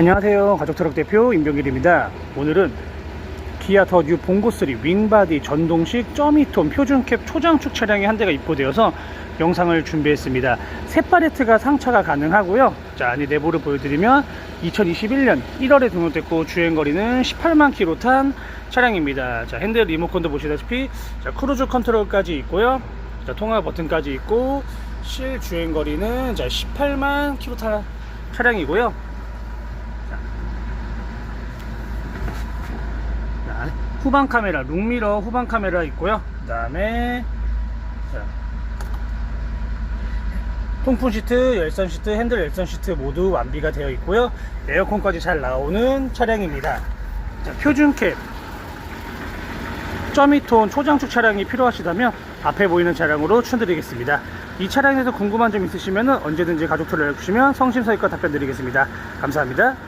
안녕하세요. 가족트럭 대표 임병길입니다. 오늘은 기아 더 뉴 봉고3 윙바디 전동식 점이톤 표준캡 초장축 차량이 한 대가 입고되어서 영상을 준비했습니다. 셋바레트가 상차가 가능하고요. 자 안에 내부를 보여드리면 2021년 1월에 등록됐고 주행거리는 18만 킬로 탄 차량입니다. 자 핸들 리모컨도 보시다시피 자 크루즈 컨트롤까지 있고요. 자 통화 버튼까지 있고 실 주행거리는 자 18만 킬로 탄 차량이고요 자, 후방 카메라, 룩미러 후방 카메라 있고요. 그 다음에 통풍 시트, 열선 시트, 핸들 열선 시트 모두 완비가 되어 있고요. 에어컨까지 잘 나오는 차량입니다. 자, 표준캡, 점이톤 초장축 차량이 필요하시다면 앞에 보이는 차량으로 추천드리겠습니다. 이 차량에서 궁금한 점 있으시면 언제든지 가족들을 연락 주시면 성심성의껏 답변 드리겠습니다. 감사합니다.